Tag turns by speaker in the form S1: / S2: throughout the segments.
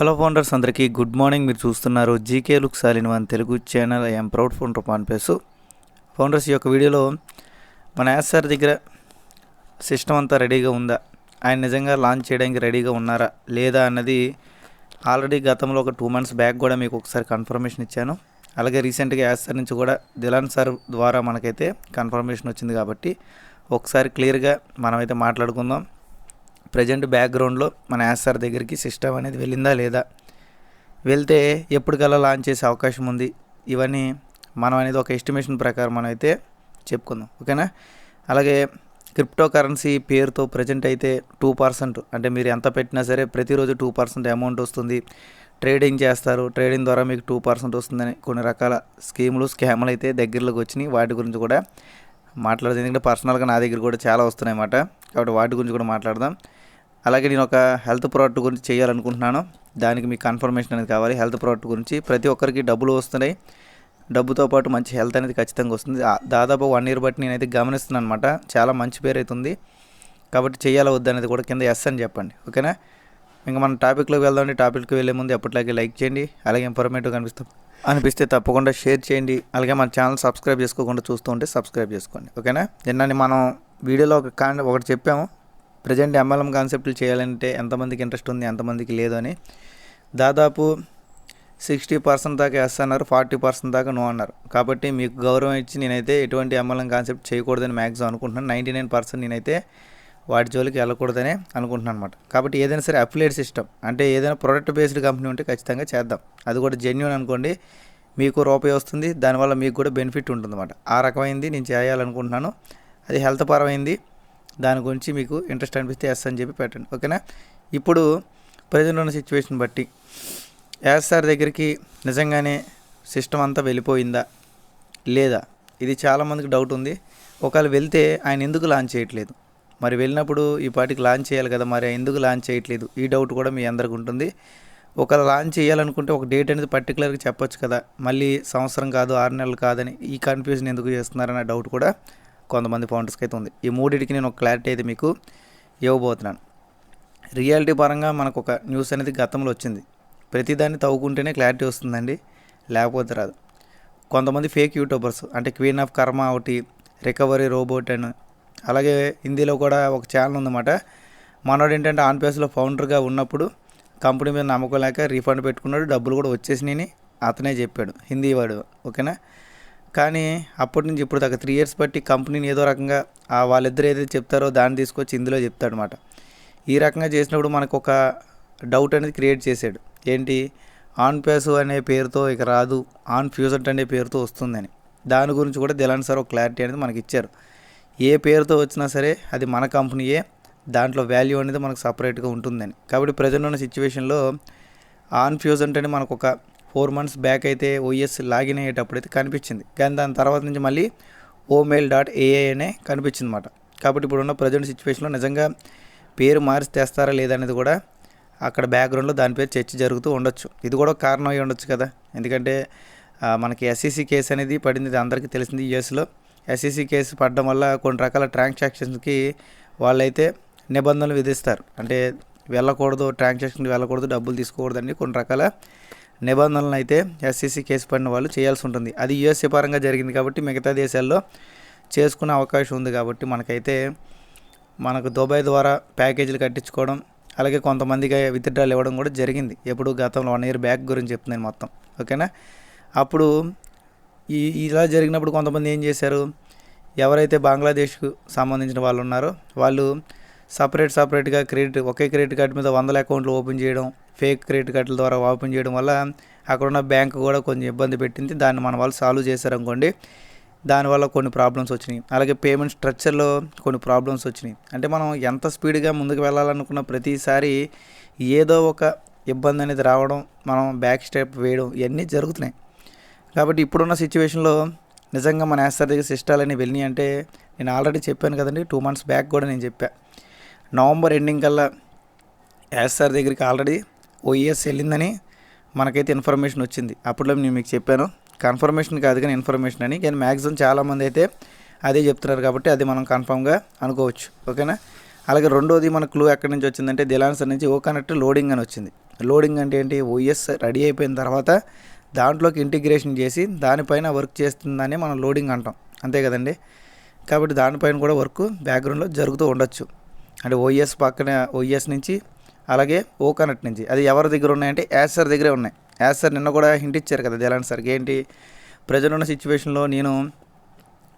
S1: Hello founders అందరికీ good morning మీరు చూస్తున్నారు GK look సాలిన్ one Telugu channel I'm proud founder పాన్పేసు founders ఈ యొక్క వీడియోలో మన యాస్ సార్ దగ్గర సిస్టమ్ అంతా రెడీగా ఉందా? ఆయన నిజంగా లాంచ్ చేయడానికి రెడీగా ఉన్నారా? లేదా అన్నది ఆల్రెడీ గతంలో ఒక టూ మంత్స్ బ్యాక్ కూడా మీకు ఒకసారి కన్ఫర్మేషన్ ఇచ్చాను. అలాగే రీసెంట్గా యాస్ సార్ నుంచి కూడా దిలాన్ సార్ ద్వారా మనకైతే కన్ఫర్మేషన్ వచ్చింది కాబట్టి ఒకసారి క్లియర్గా మనమైతే మాట్లాడుకుందాం. ప్రజెంట్ బ్యాక్గ్రౌండ్లో మన యాస్ దగ్గరికి సిస్టమ్ అనేది వెళ్ళిందా లేదా? వెళ్తే ఎప్పటికల్లా లాంచ్ చేసే అవకాశం ఉంది. ఇవన్నీ మనం అనేది ఒక ఎస్టిమేషన్ ప్రకారం మనం అయితే చెప్పుకుందాం. ఓకేనా? అలాగే క్రిప్టో కరెన్సీ పేరుతో ప్రజెంట్ అయితే టూ పర్సెంట్ అంటే మీరు ఎంత పెట్టినా సరే ప్రతిరోజు టూ పర్సెంట్ అమౌంట్ వస్తుంది. ట్రేడింగ్ చేస్తారు. ట్రేడింగ్ ద్వారా మీకు టూ పర్సెంట్ వస్తుందని కొన్ని రకాల స్కీములు స్కాములు అయితే దగ్గరలోకి వచ్చినాయి. వాటి గురించి కూడా మాట్లాడదు. ఎందుకంటే పర్సనల్గా నా దగ్గర కూడా చాలా వస్తున్నాయి అన్నమాట. కాబట్టి వాటి గురించి కూడా మాట్లాడదాం. అలాగే నేను ఒక హెల్త్ ప్రోడక్ట్ గురించి చేయాలనుకుంటున్నాను. దానికి మీకు కన్ఫర్మేషన్ అనేది కావాలి. హెల్త్ ప్రోడక్ట్ గురించి ప్రతి ఒక్కరికి డబ్బులు వస్తున్నాయి. డబ్బుతో పాటు మంచి హెల్త్ అనేది ఖచ్చితంగా వస్తుంది. ఆ- దాదాపు వన్ ఇయర్ బట్టి నేనైతే గమనిస్తున్నాను అనమాట చాలా మంచి పేరు అవుతుంది కాబట్టి చేయాలా వద్దనేది కూడా కింద ఎస్ అని చెప్పండి. ఓకేనా? ఇంకా మన టాపిక్లోకి వెళ్దామండి టాపిక్కి వెళ్ళే ముందు ఎప్పటిలాగే లైక్ చేయండి. అలాగే ఇన్ఫర్మేటివ్ కనిపిస్తాం అనిపిస్తే తప్పకుండా షేర్ చేయండి. అలాగే మన ఛానల్ సబ్స్క్రైబ్ చేసుకోకుండా చూస్తూ ఉంటే సబ్స్క్రైబ్ చేసుకోండి. ఓకేనా? నిన్న మనం వీడియోలో ఒక కాండ ఒకటి చెప్పాము. ప్రజెంట్ ఎంఎల్ఎం కాన్సెప్ట్లు చేయాలంటే ఎంతమందికి ఇంట్రెస్ట్ ఉంది ఎంతమందికి లేదు అని. దాదాపు సిక్స్టీ పర్సెంట్ దాకా ఎస్ అన్నారు ఫార్టీ పర్సెంట్ దాకా నో అన్నారు. కాబట్టి మీకు గౌరవం ఇచ్చి నేనైతే ఎటువంటి ఎంఎల్ఎం కాన్సెప్ట్ చేయకూడదని మ్యాక్సిమం అనుకుంటున్నాను. నైంటీ నైన్ పర్సెంట్ నేనైతే వాటి జోలికి వెళ్ళకూడదని అనుకుంటున్నాను అనమాట కాబట్టి ఏదైనా సరే అఫిలియేట్ సిస్టమ్ అంటే ఏదైనా ప్రొడక్ట్ బేస్డ్ కంపెనీ ఉంటే ఖచ్చితంగా చేద్దాం. అది కూడా జెన్యున్ అనుకోండి మీకు రూపాయి వస్తుంది దానివల్ల మీకు కూడా బెనిఫిట్ ఉంటుంది అన్నమాట ఆ రకమైంది నేను చేయాలనుకుంటున్నాను. అది హెల్త్ పరమైంది. దాని గురించి మీకు ఇంట్రెస్ట్ అనిపిస్తే ఎస్ అని చెప్పి పెట్టండి. ఓకేనా? ఇప్పుడు ప్రజెంట్ ఉన్న సిచ్యువేషన్ బట్టి. యాస్ సార్ దగ్గరికి నిజంగానే సిస్టమ్ అంతా వెళ్ళిపోయిందా? లేదా? ఇది చాలామందికి డౌట్ ఉంది. ఒకవేళ వెళ్తే ఆయన ఎందుకు లాంచ్ చేయట్లేదు? మరి వెళ్ళినప్పుడు ఈ పాటికి లాంచ్ చేయాలి కదా మరి ఎందుకు లాంచ్ చేయట్లేదు? ఈ డౌట్ కూడా మీ అందరికి ఉంటుంది. ఒకవేళ లాంచ్ చేయాలనుకుంటే ఒక డేట్ అనేది పర్టికులర్గా చెప్పొచ్చు కదా. మళ్ళీ సంవత్సరం కాదు ఆరు నెలలు కాదని ఈ కన్ఫ్యూజన్ ఎందుకు చేస్తున్నారన్న డౌట్ కూడా కొంతమంది ఫౌండర్స్కి అయితే ఉంది. ఈ మూడింటికి నేను ఒక క్లారిటీ అయితే మీకు ఇవ్వబోతున్నాను. రియాలిటీ పరంగా మనకు ఒక న్యూస్ అనేది గతంలో వచ్చింది. ప్రతిదాన్ని తవ్వుకుంటేనే క్లారిటీ వస్తుందండి. లేకపోతే రాదు. కొంతమంది ఫేక్ యూట్యూబర్స్ అంటే క్వీన్ ఆఫ్ కర్మ ఒకటి రికవరీ రోబోట్ అని. అలాగే హిందీలో కూడా ఒక ఛానల్ ఉందన్నమాట. మనోడు ఏంటంటే ఆన్పేస్లో ఫౌండర్గా ఉన్నప్పుడు కంపెనీ మీద నమ్మకం లేక రీఫండ్ పెట్టుకున్నాడు. డబ్బులు కూడా వచ్చేసినాయని అతనే చెప్పాడు. హిందీ వాడు ఓకేనా? కానీ అప్పటి నుంచి ఇప్పుడు దాకా త్రీ ఇయర్స్ బట్టి కంపెనీని ఏదో రకంగా వాళ్ళిద్దరు ఏదైతే చెప్తారో దాన్ని తీసుకొచ్చి ఇందులో చెప్తాడు అనమాట ఈ రకంగా చేసినప్పుడు మనకు ఒక డౌట్ అనేది క్రియేట్ చేశాడు. ఏంటి? ఆన్ పేసు అనే పేరుతో ఇక రాదు. ఆన్ ఫ్యూజెంట్ అనే పేరుతో వస్తుందని. దాని గురించి కూడా దిలాన్ సార్ ఒక క్లారిటీ అనేది మనకి ఇచ్చారు. ఏ పేరుతో వచ్చినా సరే అది మన కంపెనీయే దాంట్లో వాల్యూ అనేది మనకు సపరేట్గా ఉంటుందని. కాబట్టి ప్రజెంట్ ఉన్న సిచ్యువేషన్లో ఆన్ ఫ్యూజెంట్ అని మనకు ఒక ఫోర్ మంత్స్ బ్యాక్ అయితే ఓఎస్ లాగిన్ అయ్యేటప్పుడు అయితే కనిపించింది. కానీ దాని తర్వాత నుంచి మళ్ళీ ఓమెయిల్ డాట్ ఏఐ అనే కనిపించింది అనమాట కాబట్టి ఇప్పుడున్న ప్రజెంట్ సిచ్యువేషన్లో నిజంగా పేరు మార్చి తెస్తారా లేదా అనేది కూడా అక్కడ బ్యాక్గ్రౌండ్లో దాని పేరు చర్చ జరుగుతూ ఉండొచ్చు. ఇది కూడా ఒక కారణం అయి ఉండొచ్చు కదా. ఎందుకంటే మనకి ఎస్ఈసి కేసు అనేది పడింది అందరికీ తెలిసింది యూఎస్లో. ఎస్ఈసి కేసు పడడం వల్ల కొన్ని రకాల ట్రాన్సాక్షన్స్కి వాళ్ళైతే నిబంధనలు విధిస్తారు. అంటే వెళ్ళకూడదు ట్రాన్సాక్షన్కి వెళ్ళకూడదు డబ్బులు తీసుకోకూడదని కొన్ని రకాల నిబంధనలను అయితే ఎస్సీసీ కేసు పడిన వాళ్ళు చేయాల్సి ఉంటుంది. అది యుఎస్ఏ పరంగా జరిగింది కాబట్టి మిగతా దేశాల్లో చేసుకునే అవకాశం ఉంది కాబట్టి మనకైతే మనకు దుబాయ్ ద్వారా ప్యాకేజీలు కట్టించుకోవడం అలాగే కొంతమందికి విత్డ్రాలు ఇవ్వడం కూడా జరిగింది. ఎప్పుడు గతంలో వన్ ఇయర్ బ్యాక్ గురించి చెప్తున్నాను మొత్తం. ఓకేనా? అప్పుడు ఈ ఇలా జరిగినప్పుడు కొంతమంది ఏం చేశారు? ఎవరైతే బంగ్లాదేశ్కు సంబంధించిన వాళ్ళు ఉన్నారో వాళ్ళు సపరేట్ సపరేట్గా క్రెడిట్ ఒకే క్రెడిట్ కార్డు మీద వందల అకౌంట్లు ఓపెన్ చేయడం ఫేక్ క్రెడిట్ కార్డుల ద్వారా ఓపెన్ చేయడం వల్ల అక్కడున్న బ్యాంక్ కూడా కొంచెం ఇబ్బంది పెట్టింది. దాన్ని మన వాళ్ళు సాల్వ్ చేశారనుకోండి దానివల్ల కొన్ని ప్రాబ్లమ్స్ వచ్చినాయి. అలాగే పేమెంట్ స్ట్రక్చర్లో కొన్ని ప్రాబ్లమ్స్ వచ్చినాయి. అంటే మనం ఎంత స్పీడ్గా ముందుకు వెళ్ళాలనుకున్న ప్రతిసారి ఏదో ఒక ఇబ్బంది అనేది రావడం మనం బ్యాక్ స్టెప్ వేయడం ఇవన్నీ జరుగుతున్నాయి. కాబట్టి ఇప్పుడున్న సిచ్యువేషన్లో నిజంగా మన యాస్టర్ దగ్గర అనేవి వెళ్ళినాయి అంటే నేను ఆల్రెడీ చెప్పాను కదండి టూ మంత్స్ బ్యాక్ కూడా నేను చెప్పా. నవంబర్ ఎండింగ్ కల్లా యాస్టర్ దగ్గరికి ఆల్రెడీ ఓఈఎస్ వెళ్ళిందని మనకైతే ఇన్ఫర్మేషన్ వచ్చింది. అప్పట్లో నేను మీకు చెప్పాను. కన్ఫర్మేషన్ కాదు కానీ ఇన్ఫర్మేషన్ అని. కానీ మ్యాక్సిమం చాలామంది అయితే అదే చెప్తున్నారు కాబట్టి అది మనం కన్ఫామ్గా అనుకోవచ్చు. ఓకేనా? అలాగే రెండోది మన క్లూ ఎక్కడి నుంచి వచ్చిందంటే దిలాన్సర్ నుంచి ఓ కనెక్ట్ లోడింగ్ అని వచ్చింది. లోడింగ్ అంటే ఏంటి? ఓఎస్ రెడీ అయిపోయిన తర్వాత దాంట్లోకి ఇంటిగ్రేషన్ చేసి దానిపైన వర్క్ చేస్తుందని మనం లోడింగ్ అంటాం. అంతే కదండి? కాబట్టి దానిపైన కూడా వర్క్ బ్యాక్గ్రౌండ్లో జరుగుతూ ఉండొచ్చు. అంటే ఓఎస్ పక్కన ఓఎస్ నుంచి అలాగే ఓకనట్ నుంచి. అది ఎవరి దగ్గర ఉన్నాయంటే యాసర్ దగ్గరే ఉన్నాయి. యాసర్ నిన్న కూడా హింట్ ఇచ్చారు కదా జలాన్ సార్కి ఏంటి? ప్రజలున్న సిచ్యువేషన్లో నేను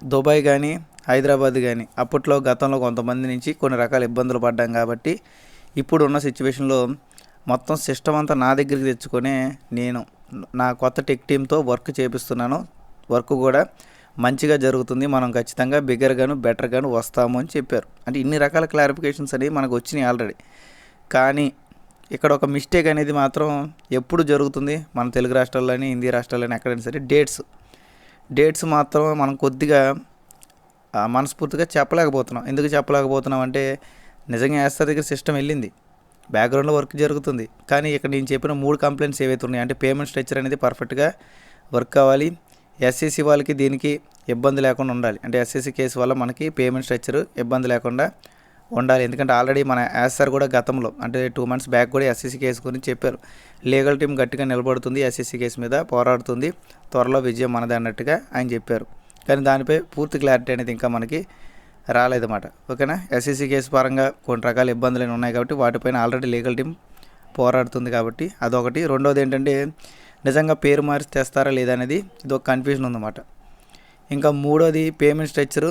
S1: దుబాయ్ కానీ హైదరాబాద్ కానీ అప్పట్లో గతంలో కొంతమంది నుంచి కొన్ని రకాల ఇబ్బందులు పడ్డాం కాబట్టి ఇప్పుడు ఉన్న సిచ్యువేషన్లో మొత్తం సిస్టమ్ అంతా నా దగ్గరికి తెచ్చుకొని నేను నా కొత్త టెక్ టీంతో వర్క్ చేపిస్తున్నాను. వర్క్ కూడా మంచిగా జరుగుతుంది. మనం ఖచ్చితంగా బిగ్గర్గాను బెటర్గాను వస్తాము అని చెప్పారు. అంటే ఇన్ని రకాల క్లారిఫికేషన్స్ అనేవి మనకు వచ్చినాయి ఆల్రెడీ. కానీ ఇక్కడ ఒక మిస్టేక్ అనేది మాత్రం ఎప్పుడు జరుగుతుంది మన తెలుగు రాష్ట్రాల్లోని హిందీ రాష్ట్రాల్లోని ఎక్కడైనా సరే డేట్స్ డేట్స్ మాత్రం మనం కొద్దిగా మనస్ఫూర్తిగా చెప్పలేకపోతున్నాం. ఎందుకు చెప్పలేకపోతున్నాం అంటే నిజంగా ఏస్తా దగ్గర సిస్టమ్ వెళ్ళింది. బ్యాక్గ్రౌండ్లో వర్క్ జరుగుతుంది. కానీ ఇక్కడ నేను చెప్పిన మూడు కంప్లైంట్స్ ఏవైతే ఉన్నాయి అంటే పేమెంట్ స్ట్రక్చర్ అనేది పర్ఫెక్ట్గా వర్క్ కావాలి. ఎస్ఎస్సి వాళ్ళకి దీనికి ఇబ్బంది లేకుండా ఉండాలి. అంటే ఎస్ఎస్సి కేసు వల్ల మనకి పేమెంట్ స్ట్రక్చర్ ఇబ్బంది లేకుండా ఉండాలి. ఎందుకంటే ఆల్రెడీ మన యాస్ఆర్ కూడా గతంలో అంటే టూ మంత్స్ బ్యాక్ కూడా ఎస్ఎస్సి కేసు గురించి చెప్పారు. లీగల్ టీం గట్టిగా నిలబడుతుంది ఎస్ఎస్సీ కేసు మీద పోరాడుతుంది. త్వరలో విజయం మనది అన్నట్టుగా ఆయన చెప్పారు. కానీ దానిపై పూర్తి క్లారిటీ అనేది ఇంకా మనకి రాలేదన్నమాట. ఓకేనా? ఎస్ఎస్సీ కేసు పరంగా కొన్ని రకాల ఇబ్బందులు ఉన్నాయి కాబట్టి వాటిపైన ఆల్రెడీ లీగల్ టీం పోరాడుతుంది కాబట్టి అదొకటి. రెండోది ఏంటంటే నిజంగా పేరు మార్చి తెస్తారా లేదా అనేది ఇది ఒక కన్ఫ్యూజన్ ఉందన్నమాట. ఇంకా మూడోది పేమెంట్ స్ట్రక్చరు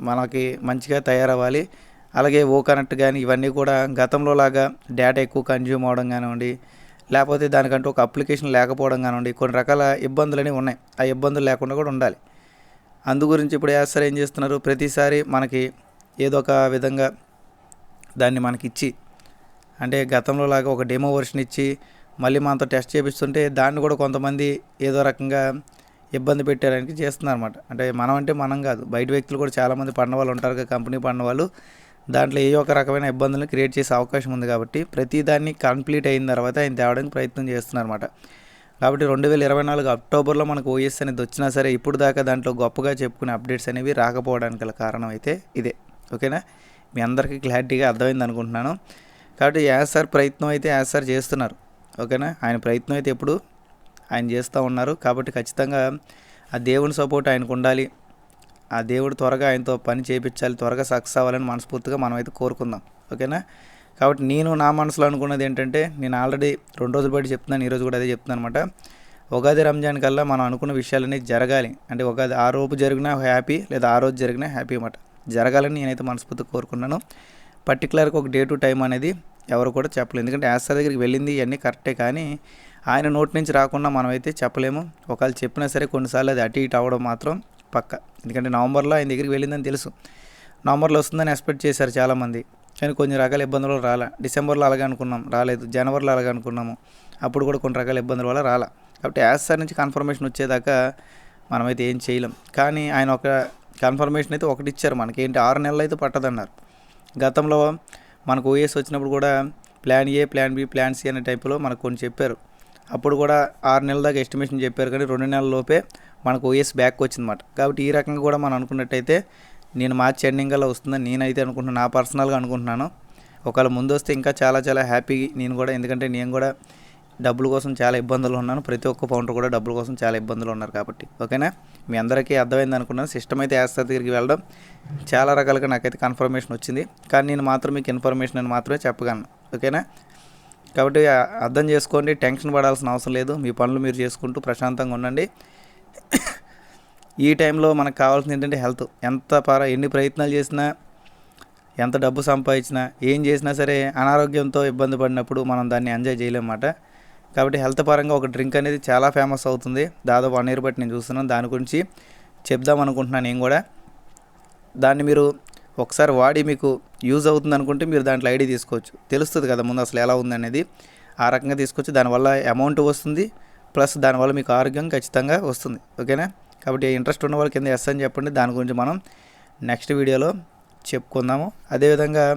S1: మనకి మంచిగా తయారవ్వాలి. అలాగే ఓ కనెక్ట్ కానీ ఇవన్నీ కూడా గతంలో లాగా డేటా ఎక్కువ కన్జ్యూమ్ అవడం కానివ్వండి లేకపోతే దానికంటూ ఒక అప్లికేషన్ లేకపోవడం కానివ్వండి కొన్ని రకాల ఇబ్బందులు అనేవి ఉన్నాయి. ఆ ఇబ్బందులు లేకుండా కూడా ఉండాలి. అందు గురించి ఇప్పుడు యాసర్ ఏం చేస్తున్నారు? ప్రతిసారి మనకి ఏదో ఒక విధంగా దాన్ని మనకి ఇచ్చి అంటే గతంలో లాగా ఒక డెమో వర్షన్ ఇచ్చి మళ్ళీ మనతో టెస్ట్ చేపిస్తుంటే దాన్ని కూడా కొంతమంది ఏదో రకంగా ఇబ్బంది పెట్టడానికి చేస్తున్నారు అనమాట అంటే మనం అంటే మనం కాదు బయట వ్యక్తులు కూడా చాలామంది పడిన వాళ్ళు ఉంటారు కంపెనీ పడిన వాళ్ళు. దాంట్లో ఏ ఒక రకమైన ఇబ్బందులను క్రియేట్ చేసే అవకాశం ఉంది కాబట్టి ప్రతి దాన్ని కంప్లీట్ అయిన తర్వాత ఆయన తేవడానికి ప్రయత్నం చేస్తున్నారన్నమాట. కాబట్టి రెండు వేల ఇరవై నాలుగు అక్టోబర్లో మనకు ఓఎస్ అనేది వచ్చినా సరే ఇప్పుడు దాకా దాంట్లో గొప్పగా చెప్పుకునే అప్డేట్స్ అనేవి రాకపోవడానికి గల కారణం అయితే ఇదే. ఓకేనా? మీ అందరికీ క్లారిటీగా అర్థమైంది అనుకుంటున్నాను. కాబట్టి యాసార్ ప్రయత్నం అయితే యాసార్ చేస్తున్నారు. ఓకేనా? ఆయన ప్రయత్నం అయితే ఎప్పుడు ఆయన చేస్తూ ఉన్నారు. కాబట్టి ఖచ్చితంగా ఆ దేవుని సపోర్ట్ ఆయనకు ఉండాలి. ఆ దేవుడు త్వరగా ఆయనతో పని చేయించాలి త్వరగా సక్సెస్ అవ్వాలని మనస్ఫూర్తిగా మనం అయితే కోరుకుందాం. ఓకేనా? కాబట్టి నేను నా మనసులో అనుకున్నది ఏంటంటే నేను ఆల్రెడీ రెండు రోజుల బట్టి చెప్తున్నాను ఈరోజు కూడా అదే చెప్తున్నాను అనమాట ఉగాది రంజాన్ కల్లా మనం అనుకున్న విషయాలన్నీ జరగాలి. అంటే ఉగాది ఆ రోజు జరిగినా హ్యాపీ లేదా ఆ రోజు జరిగినా హ్యాపీ అనమాట జరగాలని నేనైతే మనస్ఫూర్తిగా కోరుకున్నాను పర్టికులర్గా ఒక డే టు టైం అనేది ఎవరు కూడా చెప్పలేము ఎందుకంటే యాస్టర్ దగ్గరికి వెళ్ళింది ఇవన్నీ కరెక్టే కానీ ఆయన నోటి నుంచి రాకుండా మనమైతే చెప్పలేము. ఒకవేళ చెప్పినా సరే కొన్నిసార్లు అది అటు ఇటు అవ్వడం మాత్రం పక్క. ఎందుకంటే నవంబర్లో ఆయన దగ్గరికి వెళ్ళిందని తెలుసు. నవంబర్లో వస్తుందని ఎక్స్పెక్ట్ చేశారు చాలామంది. కానీ కొన్ని రకాల ఇబ్బందులు రాలే. డిసెంబర్లో అలాగే అనుకున్నాం. రాలేదు. జనవరిలో అలాగే అనుకున్నాము. అప్పుడు కూడా కొన్ని రకాల ఇబ్బందుల వల్ల రాలా. కాబట్టి యాస్టర్ నుంచి కన్ఫర్మేషన్ వచ్చేదాకా మనమైతే ఏం చేయలేం. కానీ ఆయన ఒక కన్ఫర్మేషన్ అయితే ఒకటి ఇచ్చారు మనకి. ఏంటి? ఆరు నెలలు అయితే పట్టదన్నారు. గతంలో మనకు ఓఎస్ వచ్చినప్పుడు కూడా plan A plan B plan C అనే టైపులో మనకు కొన్ని చెప్పారు. అప్పుడు కూడా ఆరు నెలల దాకా ఎస్టిమేషన్ చెప్పారు. కానీ రెండు నెలల లోపే మనకు ఓఎస్ బ్యాక్ వచ్చిందన్నమాట. కాబట్టి ఈ రకంగా కూడా మనం అనుకున్నట్టయితే నేను మార్చ్ ఎండింగ్ కల్లా వస్తుందని నేనైతే అనుకుంటున్నాను నా పర్సనల్గా అనుకుంటున్నాను. ఒకవేళ ముందు వస్తే ఇంకా చాలా చాలా హ్యాపీ నేను కూడా ఎందుకంటే నేను కూడా డబ్బుల కోసం చాలా ఇబ్బందులు ఉన్నాను. ప్రతి ఒక్క పౌండర్ కూడా డబ్బుల కోసం చాలా ఇబ్బందులు ఉన్నారు కాబట్టి. ఓకేనా? మీ అందరికీ అర్థమైంది అనుకున్నాను. సిస్టమ్ అయితే యాస్టర్ దగ్గరికి వెళ్ళడం చాలా రకాలుగా నాకైతే కన్ఫర్మేషన్ వచ్చింది. కానీ నేను మాత్రం మీకు ఇన్ఫర్మేషన్ అని మాత్రమే చెప్పగలను. ఓకేనా? కాబట్టి అర్థం చేసుకోండి. టెన్షన్ పడాల్సిన అవసరం లేదు. మీ పనులు మీరు చేసుకుంటూ ప్రశాంతంగా ఉండండి. ఈ టైంలో మనకు కావాల్సింది ఏంటంటే హెల్త్. ఎంత పర ఎన్ని ప్రయత్నాలు చేసినా ఎంత డబ్బు సంపాదించినా ఏం చేసినా సరే అనారోగ్యంతో ఇబ్బంది పడినప్పుడు మనం దాన్ని ఎంజాయ్ చేయలేమన్నమాట. కాబట్టి హెల్త్ పరంగా ఒక డ్రింక్ అనేది చాలా ఫేమస్ అవుతుంది. దాదాపు వన్ ఇయర్ బట్టి నేను చూస్తున్నాను. దాని గురించి చెప్దాం అనుకుంటున్నాను నేను కూడా. దాన్ని మీరు ఒకసారి వాడి మీకు యూజ్ అవుతుంది అనుకుంటే మీరు దాంట్లో ఐడి తీసుకోవచ్చు. తెలుస్తుంది కదా ముందు అసలు ఎలా ఉంది అనేది. ఆ రకంగా తీసుకొచ్చి దానివల్ల అమౌంట్ వస్తుంది. ప్లస్ దానివల్ల మీకు ఆరోగ్యం ఖచ్చితంగా వస్తుంది. ఓకేనా? కాబట్టి ఇంట్రెస్ట్ ఉన్న వాళ్ళకి కింద ఎస్ అని చెప్పండి. దాని గురించి మనం నెక్స్ట్ వీడియోలో చెప్పుకుందాము. అదేవిధంగా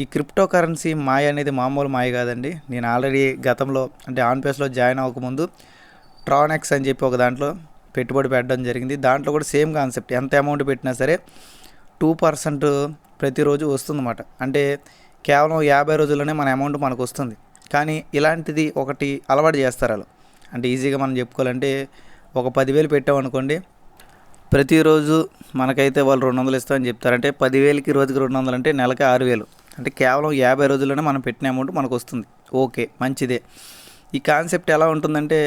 S1: ఈ క్రిప్టో కరెన్సీ మాయ అనేది మామూలు మాయ కాదండి. నేను ఆల్రెడీ గతంలో అంటే ఆన్పేస్లో జాయిన్ అవ్వకముందు ట్రానెక్స్ అని చెప్పి ఒక దాంట్లో పెట్టుబడి పెట్టడం జరిగింది. దాంట్లో కూడా సేమ్ కాన్సెప్ట్. ఎంత అమౌంట్ పెట్టినా సరే టూ పర్సెంట్ ప్రతిరోజు వస్తుందన్నమాట. అంటే కేవలం యాభై రోజుల్లోనే మన అమౌంట్ మనకు వస్తుంది. కానీ ఇలాంటిది ఒకటి అలవాటు చేస్తారు వాళ్ళు. అంటే ఈజీగా మనం చెప్పుకోవాలంటే ఒక పదివేలు పెట్టామనుకోండి ప్రతిరోజు మనకైతే వాళ్ళు రెండు వందలు ఇస్తామని చెప్తారు. అంటే పదివేలకి రోజుకి రెండు వందలు అంటే నెలకి ఆరు వేలు. అంటే కేవలం యాభై రోజుల్లోనే మనం పెట్టిన అమౌంట్ మనకు వస్తుంది ఓకే మంచిదే. ఈ కాన్సెప్ట్ ఎలా ఉంటుందంటే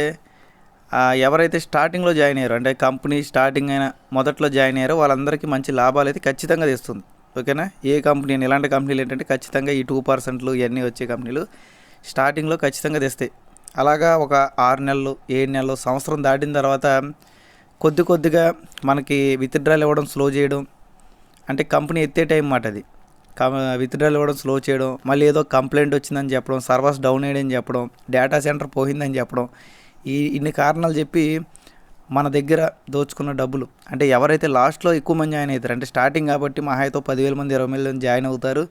S1: ఎవరైతే స్టార్టింగ్లో జాయిన్ అయ్యారో అంటే కంపెనీ స్టార్టింగ్ అయిన మొదట్లో జాయిన్ అయ్యారో వాళ్ళందరికీ మంచి లాభాలు అయితే ఖచ్చితంగా తెస్తుంది. ఓకేనా? ఏ కంపెనీ అయినా ఇలాంటి కంపెనీలు ఏంటంటే ఖచ్చితంగా ఈ టూ పర్సెంట్లు ఇవన్నీ వచ్చే కంపెనీలు స్టార్టింగ్లో ఖచ్చితంగా తెస్తాయి. అలాగా ఒక ఆరు నెలలు ఏడు నెలలు సంవత్సరం దాటిన తర్వాత కొద్ది కొద్దిగా మనకి విత్డ్రాల్ ఇవ్వడం స్లో చేయడం అంటే కంపెనీ ఎత్తే టైం మాట అది. విత్డ్రాల్ ఇవ్వడం స్లో చేయడం మళ్ళీ ఏదో కంప్లైంట్ వచ్చిందని చెప్పడం సర్వర్స్ డౌన్ అయ్యని చెప్పడం డేటా సెంటర్ పోయిందని చెప్పడం ఈ ఇన్ని కారణాలు చెప్పి మన దగ్గర దోచుకున్న డబ్బులు అంటే ఎవరైతే లాస్ట్లో ఎక్కువ మంది జాయిన్ అవుతారు అంటే స్టార్టింగ్ కాబట్టి మా పదివేల మంది ఇరవై మంది జాయిన్ అవుతారు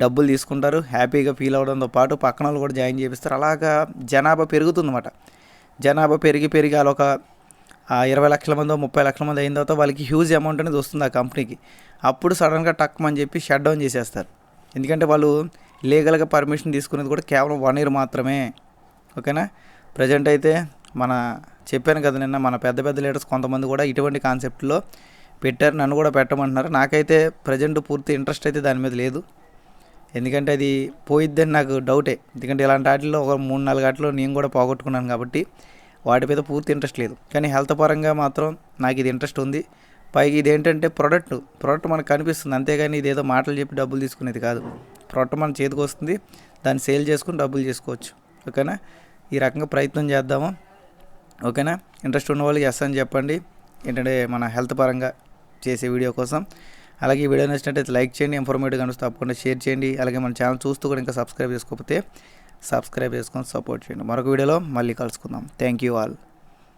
S1: డబ్బులు తీసుకుంటారు హ్యాపీగా ఫీల్ అవడంతో పాటు పక్కన వాళ్ళు కూడా జాయిన్ చేపిస్తారు. అలాగా జనాభా పెరుగుతుందన్నమాట. జనాభా పెరిగి పెరిగి అలా ఒక ఇరవై లక్షల మంది ముప్పై లక్షల మంది అయిన తర్వాత వాళ్ళకి హ్యూజ్ అమౌంట్ అనేది వస్తుంది ఆ కంపెనీకి. అప్పుడు సడన్గా టక్మని చెప్పి షట్ డౌన్ చేసేస్తారు. ఎందుకంటే వాళ్ళు లీగల్గా పర్మిషన్ తీసుకునేది కూడా కేవలం వన్ ఇయర్ మాత్రమే. ఓకేనా ప్రజెంట్ అయితే మన చెప్పాను కదా నిన్న మన పెద్ద పెద్ద లీడర్స్ కొంతమంది కూడా ఇటువంటి కాన్సెప్ట్లో పెట్టారు. నన్ను కూడా పెట్టమంటున్నారు. నాకైతే ప్రజెంట్ పూర్తి ఇంట్రెస్ట్ అయితే దాని మీద లేదు. ఎందుకంటే అది పోయిద్దని నాకు డౌటే. ఎందుకంటే ఇలాంటి వాటిల్లో ఒక మూడు నాలుగు ఆటలు నేను కూడా పోగొట్టుకున్నాను కాబట్టి వాటి మీద పూర్తి ఇంట్రెస్ట్ లేదు. కానీ హెల్త్ పరంగా మాత్రం నాకు ఇది ఇంట్రెస్ట్ ఉంది. పైకి ఇది ఏంటంటే ప్రొడక్ట్ ప్రొడక్ట్ మనకు కనిపిస్తుంది. అంతేగాని ఇదేదో మాటలు చెప్పి డబ్బులు తీసుకునేది కాదు. ప్రొడక్ట్ మన చేతికి వస్తుంది. దాన్ని సేల్ చేసుకుని డబ్బులు చేసుకోవచ్చు. ఓకేనా? ఈ రకంగా ప్రయత్నం చేద్దాము. ఓకేనా? ఇంట్రెస్ట్ ఉన్న వాళ్ళకి ఎస్ అని చెప్పండి. ఏంటంటే మన హెల్త్ పరంగా చేసే వీడియో కోసం. అలాగే ఈ వీడియో నచ్చినట్టయితే లైక్ చేయండి ఇన్ఫర్మేటివ్ కనిపిస్తే తప్పకుండా షేర్ చేయండి. అలాగే మన ఛానల్ చూస్తూ కూడా ఇంకా సబ్స్క్రైబ్ చేసుకోకపోతే సబ్స్క్రైబ్ చేసుకొని సపోర్ట్ చేయండి. మరొక వీడియోలో మళ్ళీ కలుసుకుందాం. Thank you all